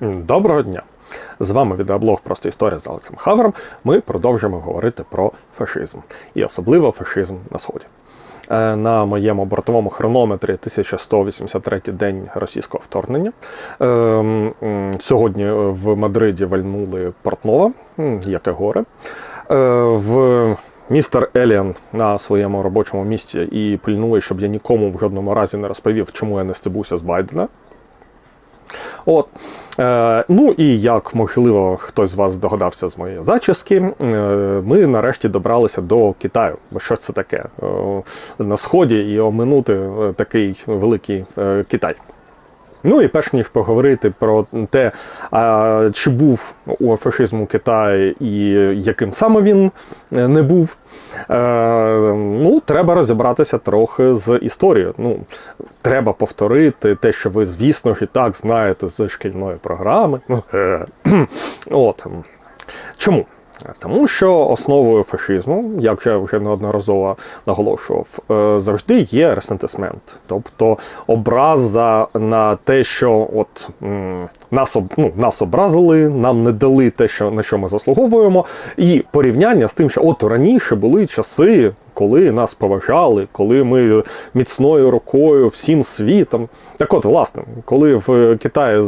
Доброго дня! З вами відеоблог Просто історія з Алексом Хавером. Ми продовжуємо говорити про фашизм і особливо фашизм на сході. Е, На моєму бортовому хронометрі 1183 день російського вторгнення. Е, м, м, Сьогодні в Мадриді вальнули Портнова, яке горе. Е, В містер Еліан на своєму робочому місці і пильнує, щоб я нікому в жодному разі не розповів, чому я не стебуся з Байдена. От. Е, ну і як можливо хтось з вас здогадався з моєї зачіски, е, ми нарешті добралися до Китаю. Бо що це таке? Е, на сході і оминути е, такий великий е, Китай. Ну і перш ніж поговорити про те, чи був у фашизму Китай і яким саме він е, не був, е, ну, треба розібратися трохи з історією. Ну, треба повторити те, що ви, звісно ж, і так знаєте з шкільної програми. От. Чому? Тому що основою фашизму, як я вже неодноразово наголошував, е, завжди є ресентисмент, тобто образа на те, що от нас ну, нас образили, нам не дали те, що на що ми заслуговуємо, і порівняння з тим, що от раніше були часи. Коли нас поважали, коли ми міцною рукою всім світом. Так от, власне, коли в Китаї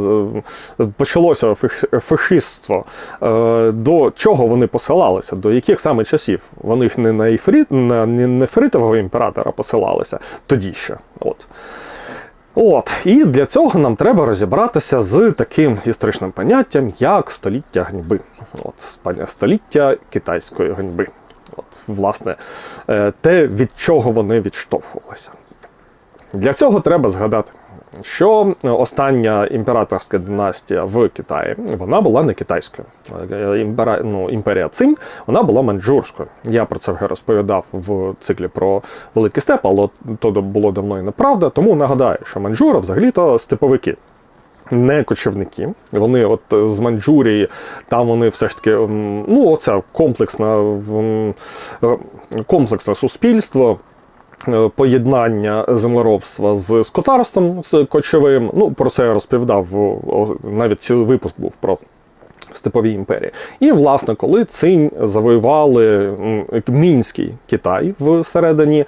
е, почалося фаш- фашистство, е, до чого вони посилалися, до яких саме часів? Вони ж не на Ефрит, на не нефритового імператора посилалися тоді ще. От. От, і для цього нам треба розібратися з таким історичним поняттям, як століття ганьби. От, століття китайської ганьби. От, власне, е, те, від чого вони відштовхувалися. Для цього треба згадати, що остання імператорська династія в Китаї вона була не китайською. Е, Імпера, ну, імперія Цинь вона була маньчжурською. Я про це вже розповідав в циклі про Великий Степ, але то було давно і неправда. Тому нагадаю, що маньчжури взагалі-то степовики. Не кочівники. Вони от з Маньчжурії, там вони все ж таки, ну, оце комплексне, е, комплексне суспільство. е, Поєднання землеробства з скотарством з кочовим. Ну, про це я розповідав. Навіть цілий випуск був про степові імперії. І, власне, коли цинь завоювали мінський Китай всередині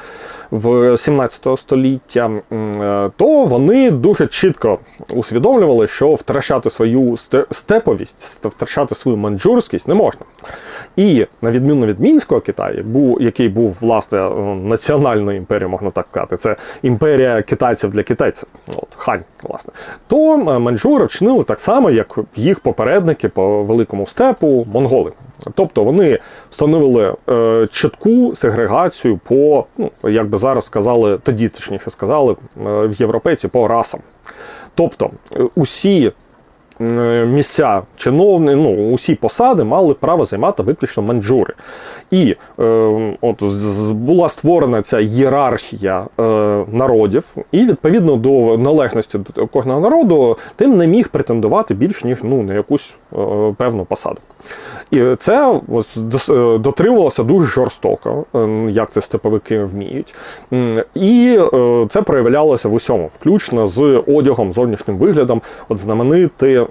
в 17 століття, е, то вони дуже чітко усвідомлювали, що втрачати свою степовість, втрачати свою манджурськість не можна. І на відміну від мінського Китаю, який був власне е, національною імперією, можна так сказати, це імперія китайців для китайців, от хань, власне, то е, маньчжури вчинили так само, як їх попередники по великому степу монголи. Тобто вони встановили е, чітку сегрегацію по, ну як би зараз сказали, тоді точніше сказали е, в європейці по расам. Тобто е, усі місця чиновні, ну, усі посади мали право займати виключно маньчжури. І е, от була створена ця ієрархія е, народів, і відповідно до належності до кожного народу ти не міг претендувати більш ніж ну, на якусь е, певну посаду. І це ось, е, дотримувалося дуже жорстоко, е, як це степовики вміють. І е, це проявлялося в усьому, включно з одягом, зовнішнім виглядом. От знаменити, е,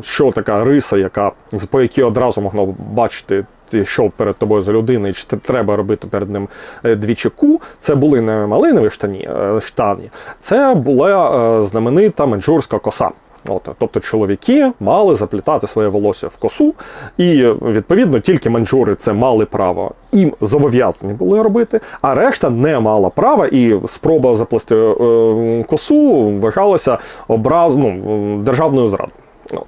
що така риса, яка по якій одразу можна бачити. Що перед тобою за людина, і чи треба робити перед ним е, двічі ку, це були не малинові штані, е, штані, це була е, знаменита маньчжурська коса. От, тобто чоловіки мали заплітати своє волосся в косу, і відповідно тільки маньчжури це мали право і зобов'язані були робити, а решта не мала права, і спроба заплести е, косу вважалася образ, ну, державною зрадою. От.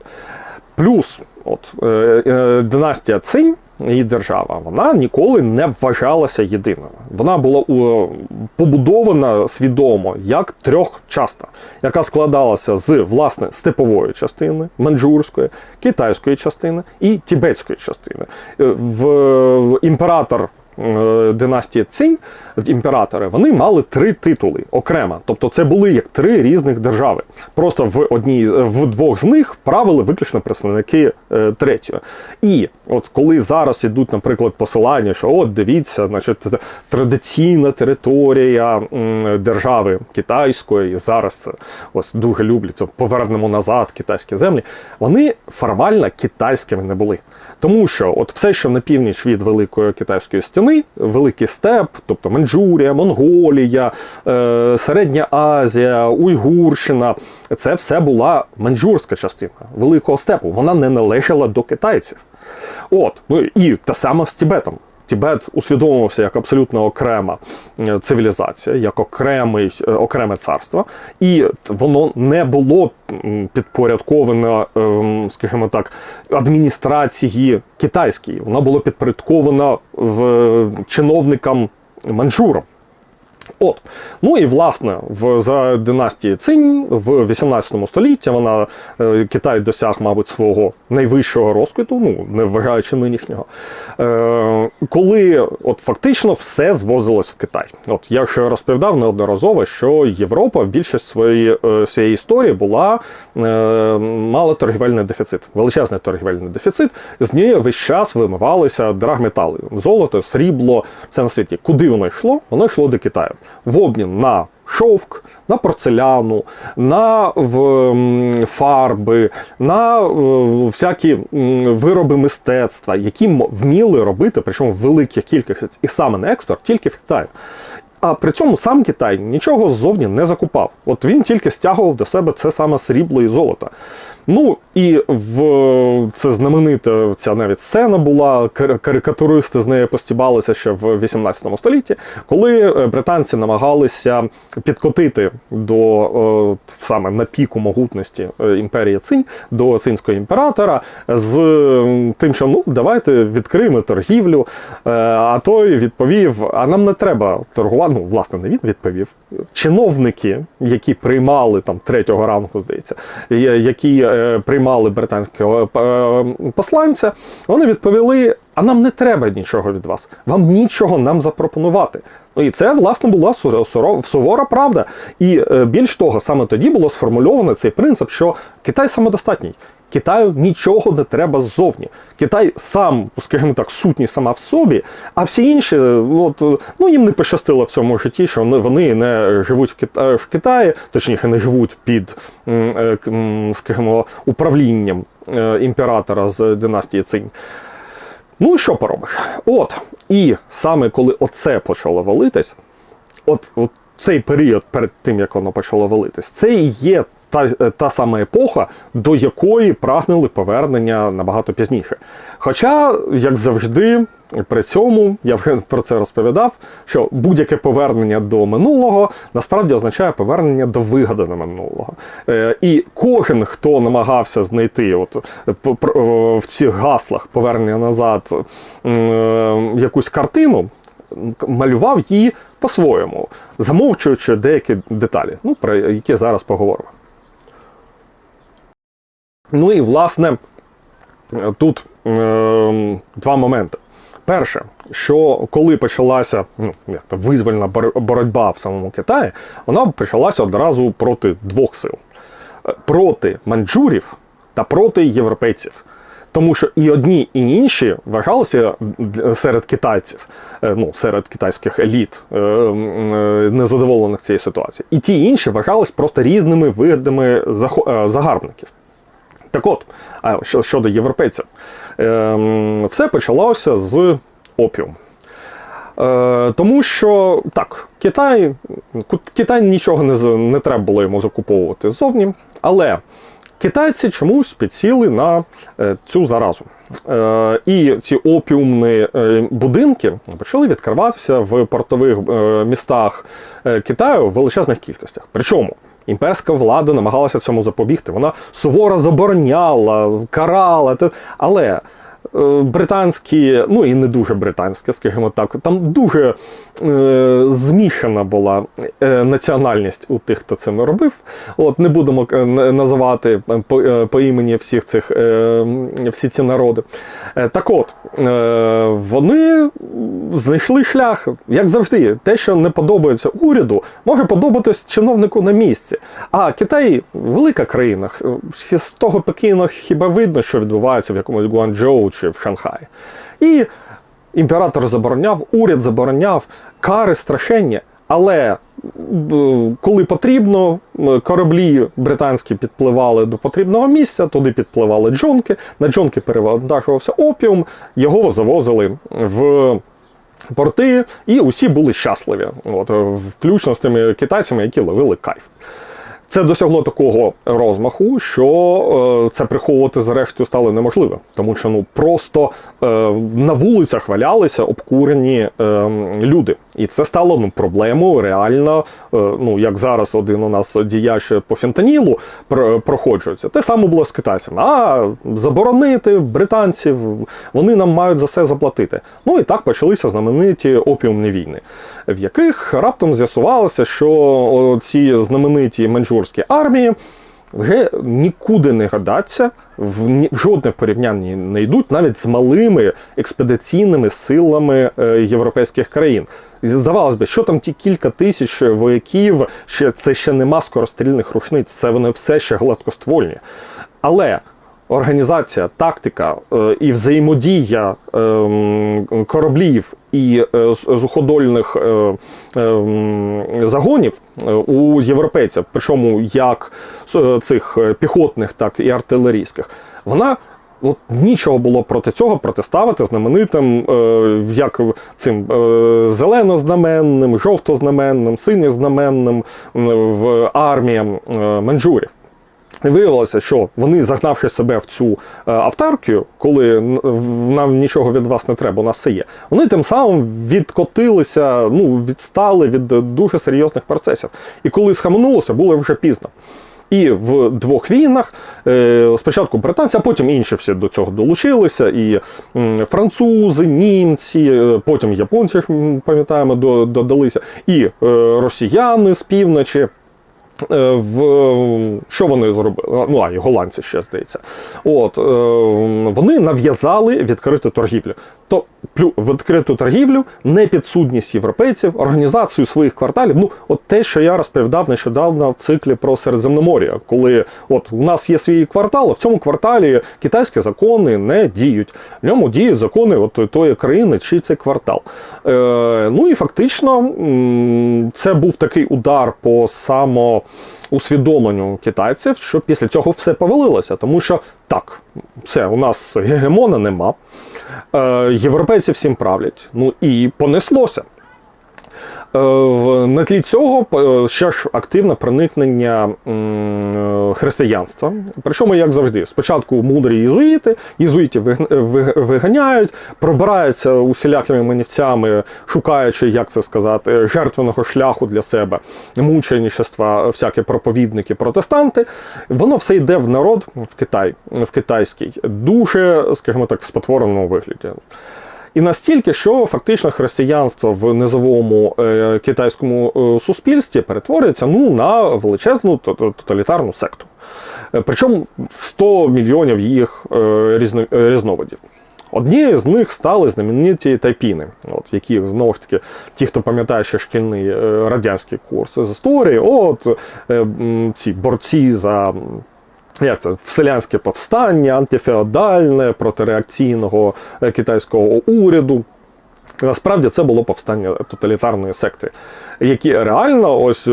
Плюс, от е, е, династія Цинь, її держава, вона ніколи не вважалася єдиною. Вона була е, побудована свідомо як трьохчаста, яка складалася з власне степової частини, манджурської, китайської частини і тібетської частини. Е, В імператор е, династії Цинь, імператори, вони мали три титули окремо. Тобто це були як три різних держави. Просто в одній в двох з них правили виключно представники е, третьої. І от коли зараз ідуть, наприклад, посилання, що от дивіться, значить, традиційна територія держави китайської, зараз це ось дуже люблять, повернемо назад китайські землі. Вони формально китайськими не були. Тому що от все, що на північ від Великої Китайської стіни, Великий степ, тобто Маньчжурія, Монголія, е, Середня Азія, Уйгурщина, це все була маньчжурська частина Великого степу. Вона не належала до китайців. От, ну і те саме з Тібетом. Тібет усвідомився як абсолютно окрема е, цивілізація, як окремий, е, окреме царство, і воно не було підпорядковане, ем, скажімо так, адміністрації китайській. Воно було підпорядковано в чиновникам манчжурам. От. Ну і власне в за династії Цинь в 18 столітті вона е, Китай досяг, мабуть, свого найвищого розквіту, ну не вважаючи нинішнього. Е, коли от фактично все звозилось в Китай. От я ж розповідав неодноразово, що Європа в більшість своєї е, своєї історії була е, мала торгівельний дефіцит, величезний торгівельний дефіцит. З неї весь час вимивалися драгметали, золото, срібло, все на світі. Куди воно йшло? Воно йшло до Китаю в обмін на шовк, на порцеляну, на фарби, на е, всякі вироби мистецтва, які вміли робити, причому в великих кількостях, і саме на експорт, тільки в Китаї. А при цьому сам Китай нічого ззовні не закупав. От він тільки стягував до себе це саме срібло і золото. Ну і в це знаменита ця навіть сцена була. Карикатуристи з нею постібалися ще в 18 столітті, коли е, британці намагалися підкотити до е, саме на піку могутності е, імперії Цинь до цинського імператора з тим, що ну давайте відкриємо торгівлю. А той відповів: а нам не треба торгувати. Ну, власне, не він відповів. Чиновники, які приймали там третього ранку, здається, які приймали британського е, посланця, вони відповіли: а нам не треба нічого від вас, вам нічого нам запропонувати. Ну і це власне була сувора правда. І е, більш того, саме тоді було сформульовано цей принцип, що Китай самодостатній. Китаю нічого не треба ззовні. Китай сам, скажімо так, сутній сама в собі, а всі інші, от, ну їм не пощастило в цьому житті, що вони, не живуть в Китаї, в Китаї, точніше, не живуть під, е, скажімо, управлінням е, імператора з династії Цинь. Ну і що поробиш? От. І саме коли оце почало валитись, от, от цей період перед тим, як воно почало валитись, це і є та, та сама епоха, до якої прагнули повернення набагато пізніше. Хоча, як завжди, при цьому я вже про це розповідав, що будь-яке повернення до минулого насправді означає повернення до вигаданого минулого. Е, і кожен, хто намагався знайти от, е, в цих гаслах повернення назад е, якусь картину, малював її по-своєму, замовчуючи деякі деталі, ну, про які зараз поговоримо. Ну і власне тут е, два моменти. Перше, що коли почалася ну, як то, визвольна боротьба в самому Китаї, вона почалася одразу проти двох сил: Е, проти маньчжурів та проти європейців. Тому що і одні, і інші вважалися серед китайців, е, ну серед китайських еліт е, незадоволених цією ситуацією. І ті інші вважались просто різними видами загарбників. Так от, а що- щодо європейців, ем, все почалося з опіуму. Е, тому що так, Китай, Китай нічого не, не треба було йому закуповувати ззовні, але китайці чомусь підсіли на е, цю заразу. Е, і ці опіумні е, будинки почали відкриватися в портових е, містах е, Китаю в величезних кількостях. Причому імперська влада намагалася цьому запобігти. Вона суворо забороняла, карала. Але британські, ну і не дуже британське, скажімо так, там дуже е, змішана була е, національність у тих, хто це робив. От не будемо е, називати по, е, по імені всіх цих е, всі ці народи. Е, так от, е, вони знайшли шлях, як завжди, те, що не подобається уряду, може подобатись чиновнику на місці. А Китай велика країна. З того Пекіна хіба видно, що відбувається в якомусь Гуанчжоу чи в Шанхаї. І імператор забороняв, уряд забороняв, кари страшенні. Але коли потрібно, кораблі британські підпливали до потрібного місця, туди підпливали джонки, на джонки перевантажувався опіум, його завозили в порти, і усі були щасливі, от, е, включно з тими китайцями, які ловили кайф. Це досягло такого розмаху, що е, це приховувати зрештою стало неможливо, тому що ну просто е, на вулицях валялися обкурені е, люди, і це стало ну проблемою реально. Ну як зараз один у нас діяч по фентанілу про- проходжується. Те саме було з китайцями. А заборонити британців, вони нам мають за це заплатити. Ну і так почалися знамениті опіумні війни, в яких раптом з'ясувалося, що ці знамениті менджурські армії. Вже нікуди не гадаться, в ні- в жодне порівнянні не йдуть навіть з малими експедиційними силами е, європейських країн. І здавалось би, що там ті кілька тисяч вояків, ще це ще нема скорострільних рушниць, це вони все ще гладкоствольні. Але організація, тактика е, і взаємодія е, кораблів і суходольних е, е, загонів е, у європейців, причому як цих піхотних, так і артилерійських, вона. От нічого було проти цього протиставити знаменитим, як цим зеленознаменним, жовтознаменним, синьознаменним в арміям менджурів. І виявилося, що вони, загнавши себе в цю е, автаркію, коли нам нічого від вас не треба, у нас все є, вони тим самим відкотилися, ну, відстали від дуже серйозних процесів. І коли схаменулося, було вже пізно. І в двох війнах е, спочатку британці, а потім інші всі до цього долучилися. І французи, німці, е, потім японці, пам'ятаємо, до- додалися, і росіяни з півночі. Е, В що вони зробили? Ну, а і голландці ще здається. От е, вони нав'язали відкриту торгівлю. То відкриту торгівлю, непідсудність європейців, організацію своїх кварталів. Ну, от те, що я розповідав нещодавно в циклі про Середземномор'я, коли от у нас є свій квартал, а в цьому кварталі китайські закони не діють. В ньому діють закони от тої країни чи цей квартал. Е, ну і фактично це був такий удар по само усвідомленню китайців, що після цього все повалилося, тому що так, все, у нас гегемона нема. Е, європейці всім правлять. Ну і понеслося. Е, На тлі цього е, ще ж активне проникнення е, християнства. Причому, як завжди, спочатку мудрі єзуїти, єзуїтів виг- виг- виганяють, пробираються усілякими манівцями, шукаючи, як це сказати, жертвеного шляху для себе, мученичества, всякі проповідники, протестанти. Воно все йде в народ в Китай, в китайський, дуже, скажімо так, в спотвореному вигляді. І настільки, що фактично християнство в низовому е, китайському е, суспільстві перетворюється ну, на величезну то- то- тоталітарну секту. Е, Причому 100 мільйонів їх е, е, різновидів. Однією з них стали знамениті тайпіни, от, які знову ж таки, ті, хто пам'ятає ще шкільний е, радянський курс з історії, от ці борці за. Як це вселянське повстання, антифеодальне протиреакційного е, китайського уряду. Насправді це було повстання тоталітарної секти, які реально, ось е,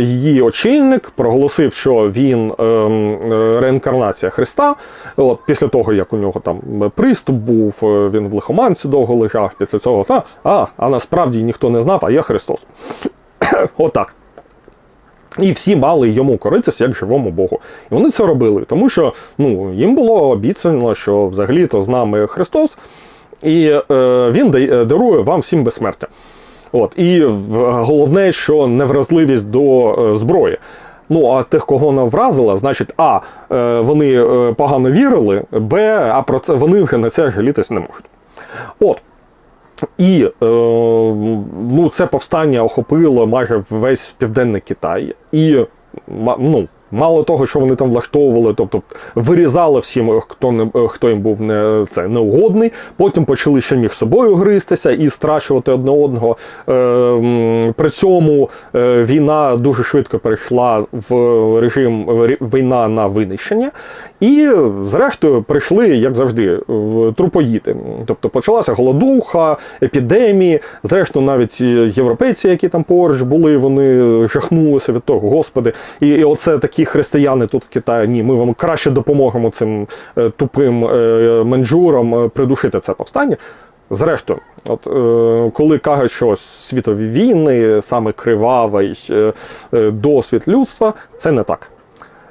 її очільник проголосив, що він е, реінкарнація Христа. От після того, як у нього там приступ був, він в лихоманці довго лежав. Після цього та а, а насправді ніхто не знав, а я Христос. Отак. І всі мали йому коритися як живому Богу. І вони це робили, тому що ну, їм було обіцяно, що взагалі-то з нами Христос, і е, Він дарує вам всім безсмертя. От, і головне, що невразливість до е, зброї. Ну а тих, кого вона вразила, значить, а е, вони е, погано вірили, б, а про це вони на це жалітись не можуть. От. І е, ну, це повстання охопило майже весь південний Китай. І ну, мало того, що вони там влаштовували, тобто вирізали всім, хто не хто їм був не це неугодний. Потім почали ще між собою гристися і страчувати одне одного. Е, при цьому е, війна дуже швидко перейшла в режим війна на винищення. І, зрештою, прийшли, як завжди, в трупоїти. Тобто почалася голодуха, епідемії. Зрештою, навіть європейці, які там поруч були, вони жахнулися від того, господи. І, і оце такі християни тут в Китаї. Ні, ми вам краще допоможемо цим е, тупим е, менджурам е, придушити це повстання. Зрештою, от е, коли кажуть, що світові війни, саме кривавий досвід людства, це не так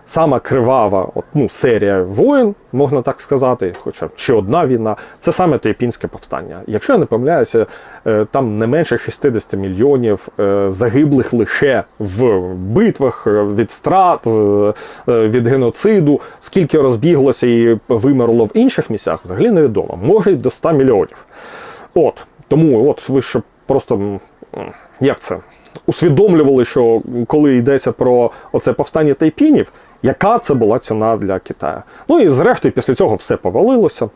сама кривава от, ну, серія воїн, можна так сказати, хоча чи одна війна, це саме Тайпінське повстання. Якщо я не помиляюся, е, там не менше 60 мільйонів е, загиблих лише в битвах е, від страт, від геноциду. Скільки розбіглося і вимерло в інших місцях, взагалі невідомо. Може й до 100 мільйонів. От тому, от ви щоб просто як це? Усвідомлювали, що коли йдеться про оце повстання тайпінів, яка це була ціна для Китаю. Ну і зрештою, після цього все повалилося.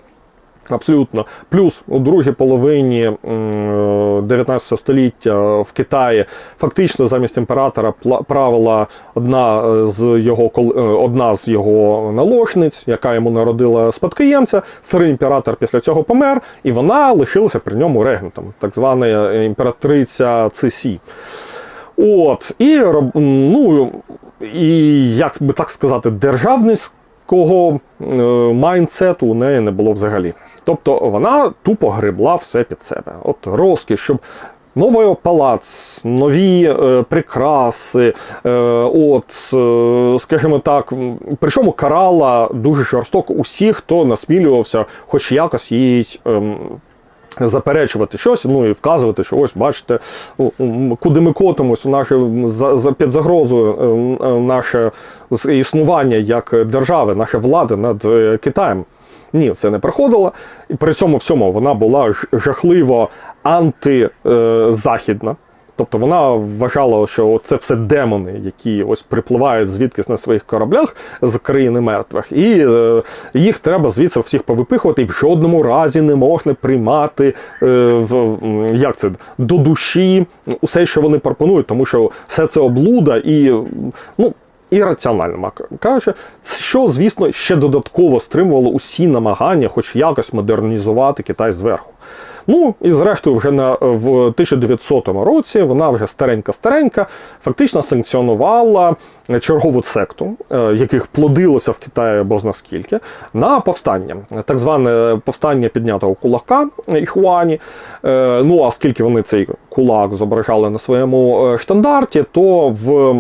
Абсолютно. Плюс у другій половині м, 19 століття в Китаї фактично замість імператора правила одна е, з його е, одна з його наложниць, яка йому народила спадкоємця. Старий імператор після цього помер, і вона лишилася при ньому регентом, так звана е, імператриця Цисі. От, і ну, і як би так сказати, державницького е, майндсету у неї не було взагалі. Тобто вона тупо гребла все під себе. От розкіш, щоб новий палац, нові е, прикраси, е, от, е, скажімо так, причому карала дуже жорстоко усіх, хто насмілювався хоч якось їй. ем, заперечувати щось, ну і вказувати, що ось бачите, куди ми котимось, у наше за, за під загрозою е, е, наше існування як держави, наша влада над е, Китаєм. Ні, це не проходило. І при цьому всьому вона була жахливо антизахідна. Тобто вона вважала, що це все демони, які ось припливають звідкись на своїх кораблях з країни мертвих, і е, їх треба звідси всіх повипихувати, і в жодному разі не можна приймати е, в як це до душі усе, що вони пропонують, тому що все це облуда і ну. Ірраціонально, м'яко кажучи, що, звісно, ще додатково стримувало усі намагання, хоч якось модернізувати Китай зверху. Ну і зрештою, вже на в 1900 році вона вже старенька-старенька, фактично санкціонувала чергову секту, е, яких плодилося в Китаї бозна скільки, на повстання. Так зване повстання піднятого кулака Іхуані. Е, Ну а скільки вони цей кулак зображали на своєму е, штандарті, то в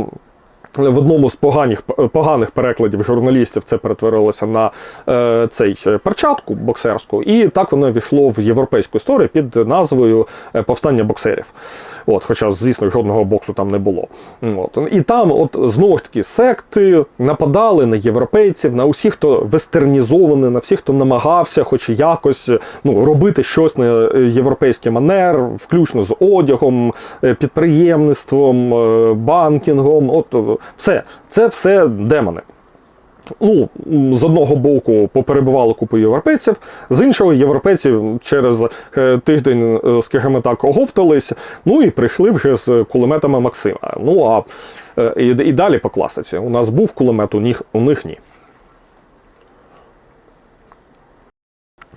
в одному з поганих, поганих перекладів журналістів це перетворилося на е, цей е, перчатку боксерську, і так воно війшло в європейську історію під назвою е, Повстання боксерів. От, хоча, звісно, жодного боксу там не було. От. І там, от знову ж таки, секти нападали на європейців, на усіх, хто вестернізований, на всіх, хто намагався, хоч якось ну, робити щось на європейський манер, включно з одягом, е, підприємництвом, е, банкінгом. От е, все, це все демони. Ну, з одного боку поперебували купу європейців, з іншого європейці через е, тиждень, е, скажімо так, оговтались, ну і прийшли вже з кулеметами Максима. Ну а е, і, і далі по класиці. У нас був кулемет, у них, у них ні.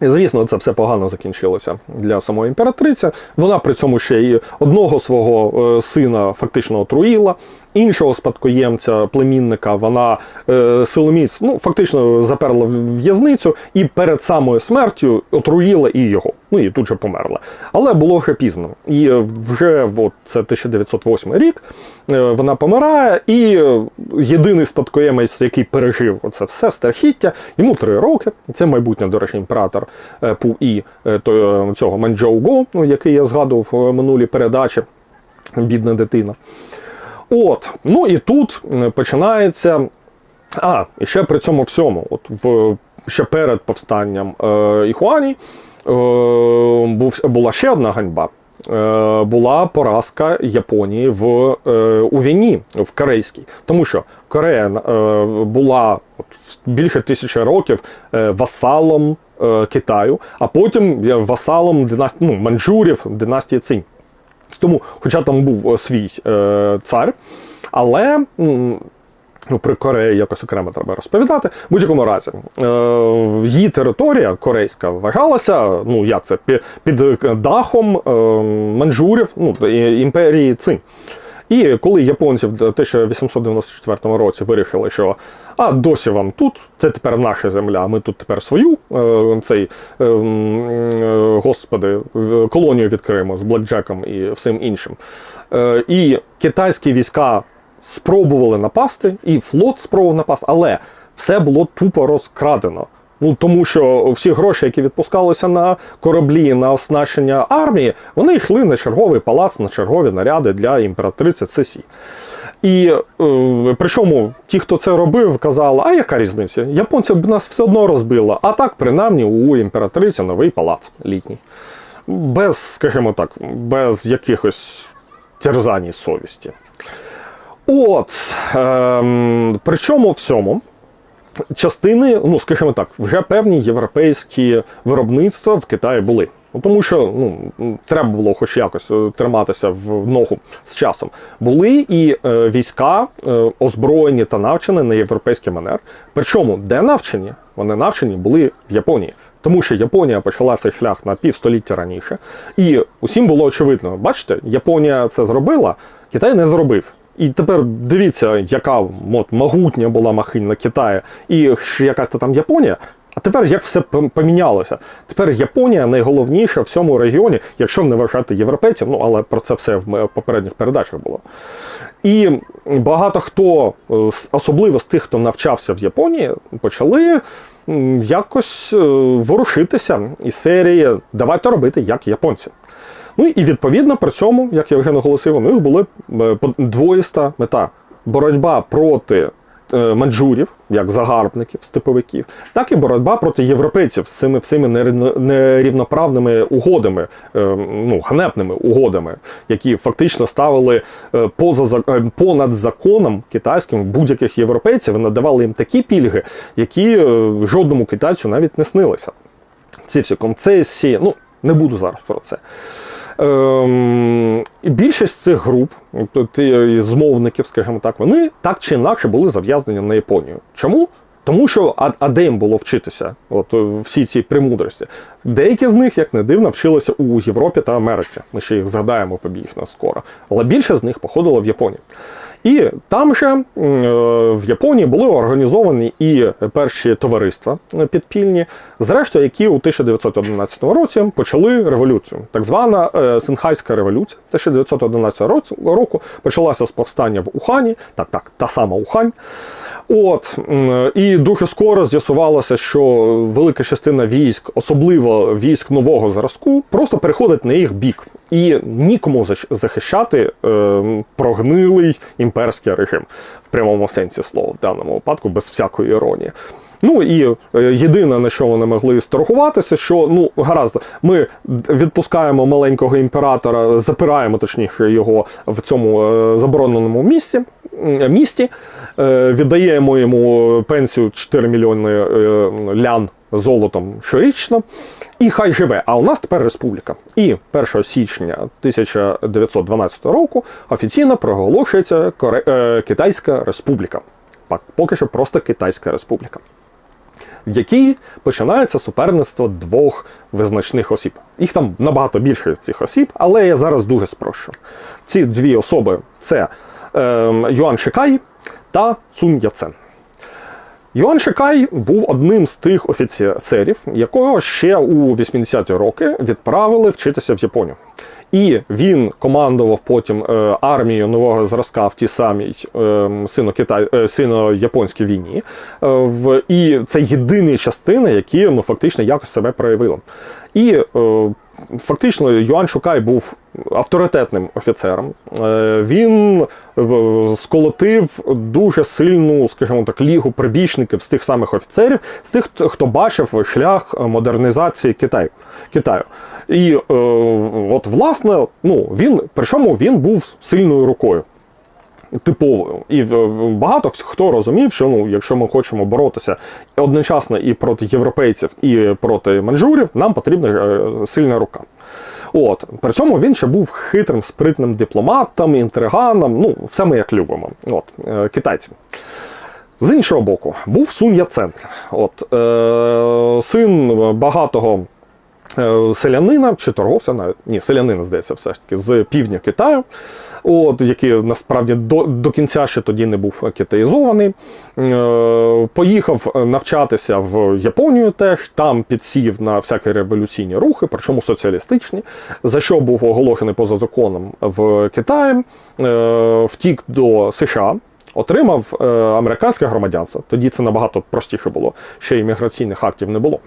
І, звісно, це все погано закінчилося для самої імператриці. Вона при цьому ще й одного свого сина фактично отруїла, іншого спадкоємця, племінника, вона е, силоміць, ну, фактично заперла в в'язницю і перед самою смертю отруїла і його. Ну і тут же померла. Але було вже пізно. І е, вже от, це 1908 рік е, вона помирає, і е, єдиний спадкоємець, який пережив оце все страхіття, йому три роки. Це майбутній, до речі, імператор Пу І то, е, цього Манчжоу Го, ну, який я згадував в минулій передачі. Бідна дитина. От, ну і тут починається. А, і ще при цьому всьому, от в ще перед повстанням е, Іхуані е, був, була ще одна ганьба. Е, була поразка Японії в, е, у війні в Корейській. Тому що Корея е, була от, більше тисячі років е, васалом е, Китаю, а потім васалом династії, ну, манджурів династії Цинь. Тому, хоча там був е, свій е, цар, але ну, про Корею якось окремо треба розповідати. В будь-якому разі, е, її територія корейська вагалася, ну як це, під дахом е, манжурів ну, імперії Цин. І коли японці в 1894 році вирішили, що а досі вам тут, це тепер наша земля, ми тут тепер свою е, цей е, м, е, господи, колонію відкриємо з Блекджеком і всім іншим. Е, і китайські війська спробували напасти, і флот спробував напасти, але все було тупо розкрадено. Ну тому що всі гроші, які відпускалися на кораблі на оснащення армії, вони йшли на черговий палац, на чергові наряди для імператриці Цесі. І е, причому ті, хто це робив, казали, а яка різниця? Японці б нас все одно розбили. А так, принаймні, у імператриці новий палац літній. Без, скажімо так, без якихось терзань совісті. От, ем, причому всьому частини, ну скажімо так, вже певні європейські виробництва в Китаї були. Ну, тому що ну, треба було хоч якось е, триматися в ногу з часом. Були і е, війська е, озброєні та навчені на європейський манер. Причому, де навчені? Вони навчені були в Японії. Тому що Японія почала цей шлях на півстоліття раніше. І усім було очевидно, бачите, Японія це зробила, Китай не зробив. І тепер дивіться, яка от, могутня була махинь на і якась там Японія. А тепер як все помінялося? Тепер Японія найголовніша в цьому регіоні, якщо не вважати європейців, ну але про це все в попередніх передачах було. І багато хто, е, особливо з тих, хто навчався в Японії, почали якось е, ворушитися із серії Давайте робити як японці. Ну і відповідно при цьому, як я вже наголосив, у них була е, двоїста мета боротьба проти е, манджурів, як загарбників, степовиків, так і боротьба проти європейців з цими всіми нерівно- нерівноправними угодами, е, ну, ганебними угодами, які фактично ставили поза понад законом китайським будь-яких європейців і надавали їм такі пільги, які жодному китайцю навіть не снилися. Ці всі концесії, ну не буду зараз про це. Ем, і більшість цих груп, тобто змовників, скажімо так, вони так чи інакше були зав'язані на Японію. Чому? Тому що а, де їм було вчитися? От е, всі ці премудрості. Деякі з них, як не дивно, вчилися у Європі та Америці. Ми ще їх згадаємо побіжно скоро. Але більше з них походило в Японію. І там же е, в Японії були організовані і перші товариства підпільні, зрештою, які у 1911 році почали революцію. Так звана е, Синхайська революція 1911 року почалася з повстання в Ухані, так, так, та сама Ухань. От і дуже скоро з'ясувалося, що велика частина військ, особливо військ нового зразку, просто переходить на їх бік. І нікому захищати е, прогнилий імперський режим в прямому сенсі слова в даному випадку, без всякої іронії. Ну і е, єдине, на що вони могли сторгуватися, що ну гаразд, ми відпускаємо маленького імператора, запираємо точніше його в цьому е, забороненому місці, місті, е, віддаємо йому пенсію 4 мільйони е, лян золотом щорічно, і хай живе. А у нас тепер республіка. І 1 січня 1912 року офіційно проголошується е, Китайська Республіка. Поки що просто Китайська Республіка в якій починається суперництво двох визначних осіб. Їх там набагато більше цих осіб, але я зараз дуже спрощу. Ці дві особи це Юан Шикай та Цун Яцен. Юан Шикай був одним з тих офіцерів, якого ще у 80-ті роки відправили вчитися в Японію. І він командував потім е, армією нового зразка в тій самій е, сино-китай, е, сино-японській війні. Е, і це єдині частини, які ну, фактично якось себе проявили. І фактично Юан Шукай був авторитетним офіцером. Е, Він е, сколотив дуже сильну, скажімо так, лігу прибічників з тих самих офіцерів, з тих, хто- бачив шлях модернізації Китаю. Китаю. І е, от, власне, ну, він, причому він був сильною рукою типовою. І багато хто розумів, що ну, якщо ми хочемо боротися одночасно і проти європейців, і проти манжурів, нам потрібна е, сильна рука. От при цьому він ще був хитрим, спритним дипломатом, інтриганом. Ну, все ми як любимо. От е, китайці. З іншого боку, був Сун Яцен. От, е, син багатого селянина чи торговця, навіть ні, селянина, здається, все ж таки, з півдня Китаю, от, який насправді до, до кінця ще тоді не був китаїзований. Е, поїхав навчатися в Японію теж, там підсів на всякі революційні рухи, причому соціалістичні, за що був оголошений поза законом в Китаї, е, втік до США. Отримав е, американське громадянство. Тоді це набагато простіше було. Ще імміграційних актів не було.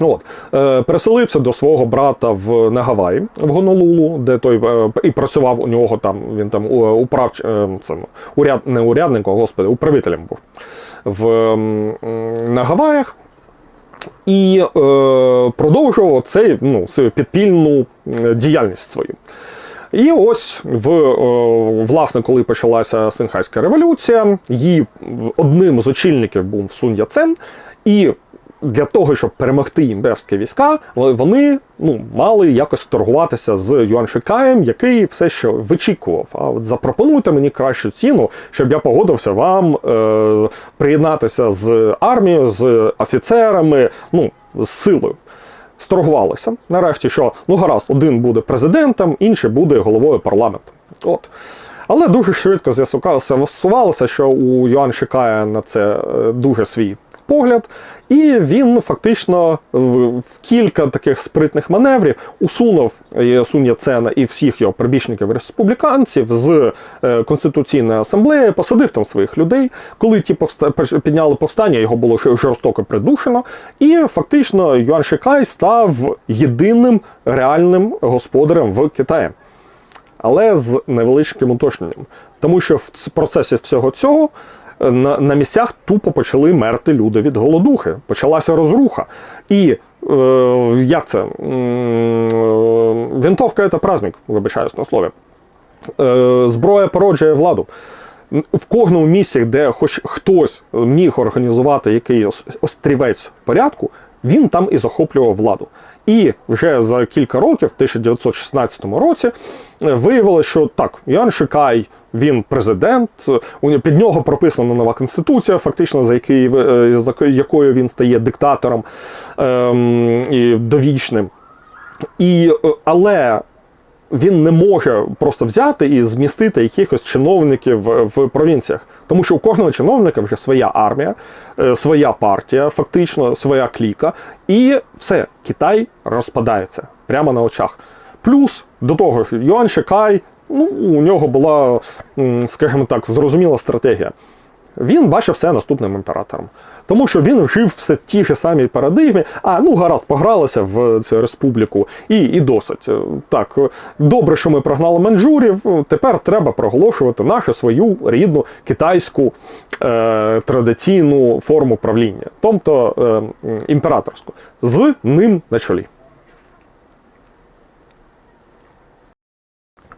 От е, переселився до свого брата в на Гаваї, в Гонолулу, де той е, і працював у нього там. Він там управ е, це, уряд, не урядником, господи, управителем був в м, на Гаваях. І е, продовжував цей ну, підпільну е, діяльність свою. І ось в е, власне, коли почалася Синхайська революція, її одним з очільників був Сун Яцен, і для того, щоб перемогти імперські війська, вони ну, мали якось торгуватися з Юан Шикаєм, який все ще вичікував. А от запропонуйте мені кращу ціну, щоб я погодився вам е, приєднатися з армією, з офіцерами, ну, з силою. Сторгувалися. Нарешті, що ну гаразд, один буде президентом, інший буде головою парламенту. От. Але дуже швидко з'ясувалося, що у Юан Шикая на це е, дуже свій погляд, і він фактично в кілька таких спритних маневрів усунув е, Сун Яцена і всіх його прибічників республіканців з е, Конституційної асамблеї, посадив там своїх людей. Коли ті повста- підняли повстання, його було жорстоко придушено. І фактично Юан Шикай став єдиним реальним господарем в Китаї але з невеличким уточненням. Тому що в процесі всього цього на, на місцях тупо почали мерти люди від голодухи. Почалася розруха. І е, як це? Е, Винтовка це праздник, вибачаюсь на слові. Е, зброя породжує владу. В кожному місці, де хоч хтось міг організувати якийсь острівець порядку, він там і захоплював владу. І вже за кілька років, в 1916 році, виявилося, що так, Ян Шикай, він президент, під нього прописана нова конституція, фактично за, який, е, за якою він стає диктатором ем, і довічним. І, е, але він не може просто взяти і змістити якихось чиновників в, в провінціях. Тому що у кожного чиновника вже своя армія, е, своя партія, фактично своя кліка, і все, Китай розпадається прямо на очах. Плюс до того ж, Юан Шикай, ну, у нього була, скажімо так, зрозуміла стратегія. Він бачив все наступним імператором. Тому що він жив все ті ж самі парадигмі. А ну гаразд, погралися в цю республіку, і, і досить. Е, Так, добре, що ми прогнали манджурів. Тепер треба проголошувати нашу свою рідну китайську е, традиційну форму правління, тобто е, імператорську, з ним на чолі.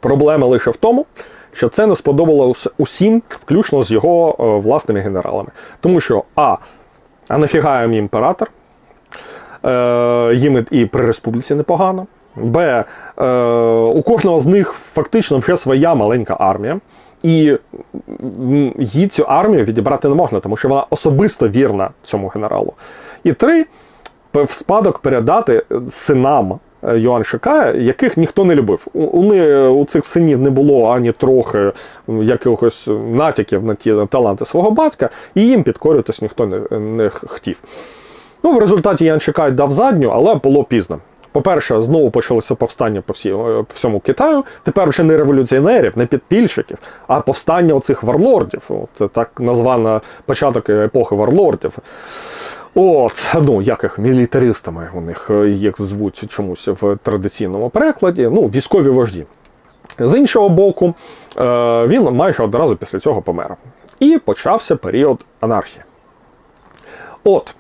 Проблема лише в тому, що це не сподобалося усім, включно з його е, власними генералами. Тому що А. А нафіга їм імператор? Е, їм і при республіці непогано. Б. Е, у кожного з них фактично вже своя маленька армія. І їй цю армію відібрати не можна, тому що вона особисто вірна цьому генералу. І три в спадок передати синам е, Йоанн Шикая, яких ніхто не любив. У, у, у цих синів не було ані трохи якихось натяків на ті таланти свого батька, і їм підкорюватись ніхто не, не хотів. Ну, в результаті Ян Шикай дав задню, але було пізно. По-перше, знову почалося повстання по, всі, е, по всьому Китаю. Тепер вже не революціонерів, не підпільщиків, а повстання оцих варлордів. Це так названа початок епохи варлордів. От, ну, як їх мілітаристами у них е, їх звуть чомусь в традиційному перекладі, ну, військові вожді. З іншого боку, е, він майже одразу після цього помер. І почався період анархії. От.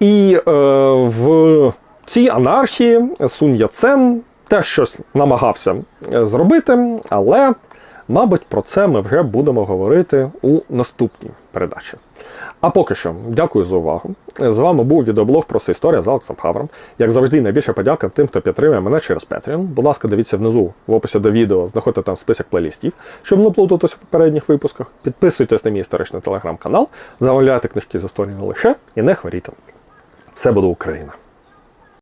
І е, в цій анархії Сунь Яцен теж щось намагався е, зробити, але, мабуть, про це ми вже будемо говорити у наступній передачі. А поки що, дякую за увагу. З вами був відеоблог про історія з Алексом Хавром. Як завжди, найбільша подяка тим, хто підтримує мене через Patreon. Будь ласка, дивіться внизу в описі до відео, знаходите там список плейлістів, щоб не плутатись у попередніх випусках. Підписуйтесь на мій історичний телеграм-канал, замовляйте книжки з історії не лише і не хворійте. Все буде Україна!